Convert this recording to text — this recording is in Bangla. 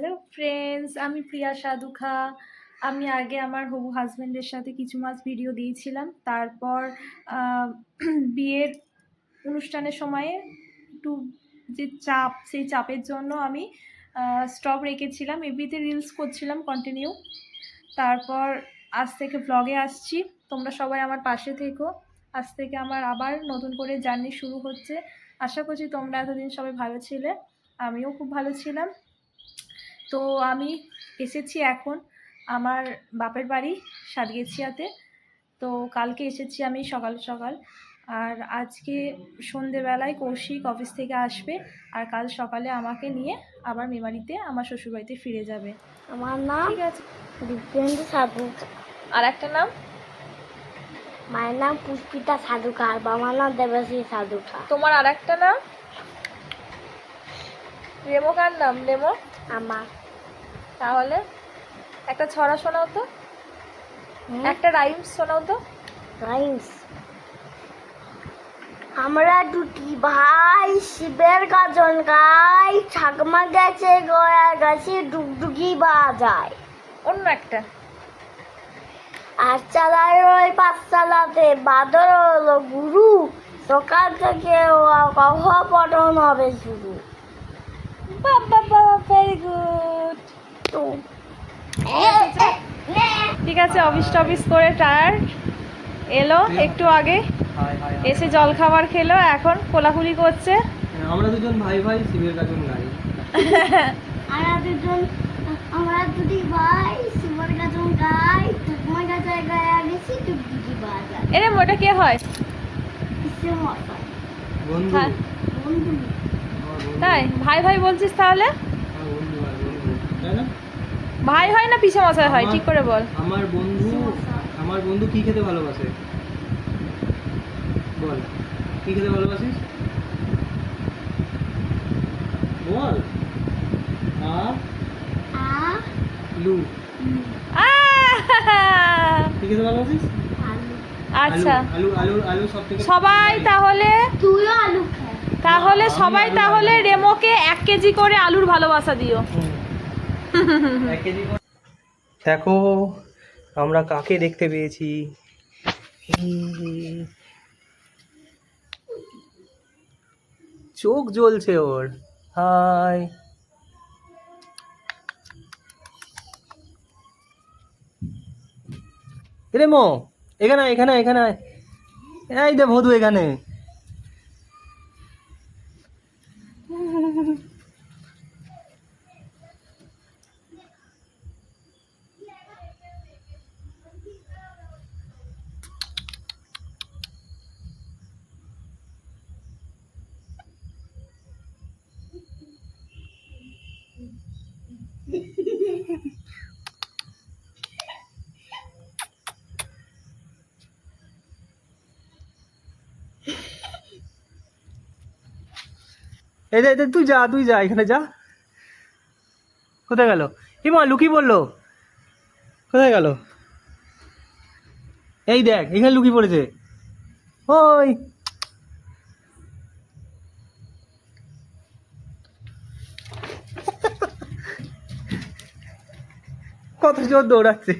হ্যালো ফ্রেন্ডস আমি প্রিয়া সাধুখা। আমি আগে আমার হবু হাজব্যান্ডের সাথে কিছু মাস ভিডিও দিয়েছিলাম। তারপর বিয়ের অনুষ্ঠানের সময়ে একটু যে চাপ, সেই চাপের জন্য আমি স্টপ রেখেছিলাম। এবিতে রিলস করছিলাম কন্টিনিউ তারপর আজ থেকে ব্লগে আসছি। তোমরা সবাই আমার পাশে থেকো। আজ থেকে আমার আবার নতুন করে জার্নি শুরু হচ্ছে। আশা করছি তোমরা এতদিন সবাই ভালো ছিলে। আমিও খুব ভালো ছিলাম। তো আমি এসেছি এখন আমার বাপের বাড়ি সাতগেছিয়াতে। তো কালকে এসেছি আমি সকাল সকাল। আর আজকে সন্ধেবেলায় কৌশিক অফিস থেকে আসবে আর কাল সকালে আমাকে নিয়ে আবার মেমারিতে আমার শ্বশুরবাড়িতে ফিরে যাবে। আমার নাম ঠিক আছে। দীপেন্দ্র সাধুকার আর একটা নাম? মায়ের নাম পুষ্পিতা সাধুকার বাবার নাম দেবশ্রী সাধুকার তোমার আর একটা নাম? রেমো কার নাম? রেমো? আমার। তাহলে একটা ছড়া শোনাও তো। একটা রাইমস শোনাও তো। রাইমস? আমরা দুটি ভাই শিবের গাজন গাই ঠাকুমা গেছে গয়া গাছে ডুগডুগি বাজায়। অন্য একটা। আর চালায় ওই পাঠশালাতে বাদর হলো গুরু সকাল থেকে কহ পঠন হবে শুরু। ভেরি গুড তো ঠিক আছে অফিস টফিস করে টায়ার্ড এলো একটু আগে। Hi hi hi. এসে জল খাবার খেলো এখন কোলাকুলি করছে। আমরা দুজন ভাই ভাই শিবের গাজন গাই। আমরা দুজন আমরা দুটি ভাই শিবের গাজন গাই ঠাকুমা গাছে গায়া গেছি এরে মোটা কে হয়। বন্ধু। হ্যাঁ। বন্ধু। তাই? ভাই ভাই বলছিস তাহলে? ভাই হয় না পিসে মশাই হয়? ঠিক করে বল। আমার বন্ধু আমার বন্ধু কি খেতে ভালোবাসে? বল কি খেতে ভালোবাসিস? বল। আ? আ? লু। আহ! কি খেতে ভালোবাসিস? আলু। আচ্ছা। আলু আলু আলু সব থেকে সবাই তাহলে তাহলে সবাই তাহলে রেমোকে এক কেজি করে আলুর ভালোবাসা দিও। দেখো, আমরা কাকে দেখতে পেয়েছি? চোখ জ্বলছে ওর। হাই। রেমো, এখানে এখানে এখানে এই দে ভদু এখানে। এই দে, তুই যা তুই যা এখানে যা। কোথায় গেল? মা লুকি বলল কোথায় গেল? এই দেখ এখানে লুকি পড়েছে। ওই। কত জোর দৌড়াচ্ছে।